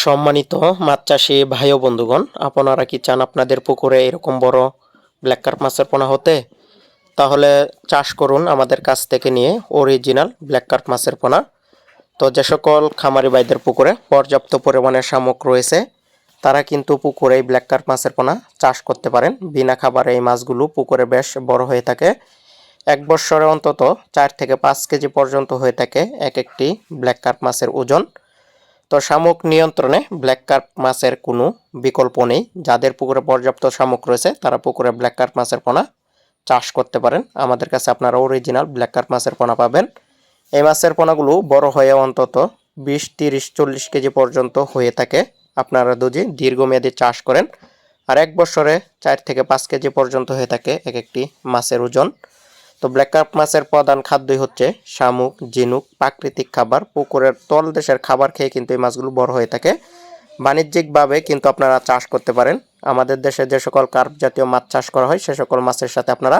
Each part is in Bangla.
সম্মানিত মাছ চাষি ভাই ও বন্ধুগণ, আপনারা কি চান আপনাদের পুকুরে এরকম বড় ব্ল্যাক কার্প মাছের পোনা হতে? তাহলে চাষ করুন আমাদের কাছ থেকে নিয়ে অরিজিনাল ব্ল্যাক কার্প মাছের পোনা। তো যে সকল খামারি ভাইদের পুকুরে পর্যাপ্ত পরিমাণে শামুক রয়েছে, তারা কিন্তু পুকুরে এই ব্ল্যাক কার্প মাছের পোনা চাষ করতে পারেন। বিনা খাবারে এই মাছগুলো পুকুরে বেশ বড় হয়ে থাকে। এক বছরে অন্তত চার থেকে পাঁচ কেজি পর্যন্ত হয়ে থাকে এক একটি ব্ল্যাক কার্প মাছের ওজন। তো শামুক নিয়ন্ত্রণে ব্ল্যাক কার্প মাছের কোনো বিকল্প নেই। যাদের পুকুরে পর্যাপ্ত শামুক রয়েছে, তারা পুকুরে ব্ল্যাক কার্প মাছের পোনা চাষ করতে পারেন। আমাদের কাছে আপনারা অরিজিনাল ব্ল্যাক কার্প মাছের পোনা পাবেন। এই মাছের পোনাগুলো বড় হয়ে অন্তত বিশ, তিরিশ, চল্লিশ কেজি পর্যন্ত হয়ে থাকে। আপনারা যদি দীর্ঘমেয়াদী চাষ করেন। আর এক বছরে চার থেকে পাঁচ কেজি পর্যন্ত হয়ে থাকে এক একটি মাছের ওজন। তো ব্ল্যাক কার্প মাছের প্রধান খাদ্যই হচ্ছে শামুক, ঝিনুক, প্রাকৃতিক খাবার। পুকুরের তল দেশের খাবার খেয়ে কিন্তু এই মাছগুলো বড় হয়ে থাকে। বাণিজ্যিকভাবে কিন্তু আপনারা চাষ করতে পারেন। আমাদের দেশে যে সকল কার্প জাতীয় মাছ চাষ করা হয়, সে সকল মাছের সাথে আপনারা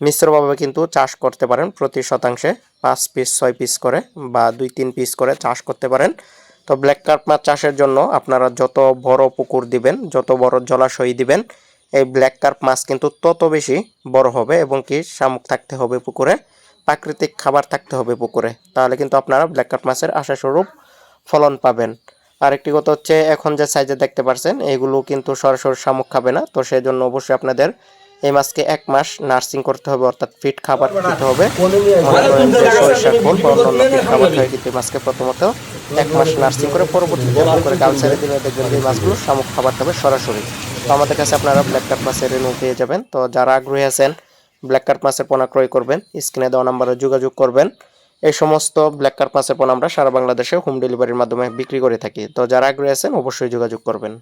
মিশ্রভাবে কিন্তু চাষ করতে পারেন। প্রতি শতাংশে পাঁচ পিস ছয় পিস করে বা দুই, তিন পিস করে চাষ করতে পারেন। তো ব্ল্যাক কার্প মাছ চাষের জন্য আপনারা যত বড় পুকুর দিবেন, যত বড় জলাশয় দিবেন এই ব্ল্যাক কার্প মাছ কিন্তু তত বেশি বড় হবে এবং কি শামুক থাকতে হবে পুকুরে, প্রাকৃতিক খাবার থাকতে হবে পুকুরে। তাহলে কিন্তু আপনারা ব্ল্যাক কার্প মাছের আশাস্বরূপ ফলন পাবেন। আরেকটি কথা হচ্ছে, এখন যে সাইজে দেখতে পারছেন, এগুলো কিন্তু সরাসরি শামুক খাবে না। তো সেই জন্য অবশ্যই আপনাদের এই মাছকে এক মাস নার্সিং করতে হবে অর্থাৎ ফিট খাবার দিতে হবে। করেন যে সরিষার খোল বা অন্যান্য ফিট খাবার খাই কিন্তু এই মাছকে প্রথমত এক মাস নার্সিং করে পরবর্তীতে করে গাল ছেড়ে দিলে দেখবেন এই মাছগুলো শামুক খাবার খাবে সরাসরি। তো আমাদের কাছে আপনারা ব্ল্যাক কার্প মাছের রেনু পেয়ে যাবেন। তো যারা আগ্রহী আছেন ব্ল্যাক কার্প মাছের পোনা ক্রয় করবেন স্ক্রিনে দেওয়া নাম্বারে যোগাযোগ করবেন। এই সমস্ত ব্ল্যাক কার্প মাছের পোনা আমরা সারা বাংলাদেশে হোম ডেলিভারির মাধ্যমে বিক্রি করে থাকি। তো যারা আগ্রহী আছেন অবশ্যই যোগাযোগ করবেন।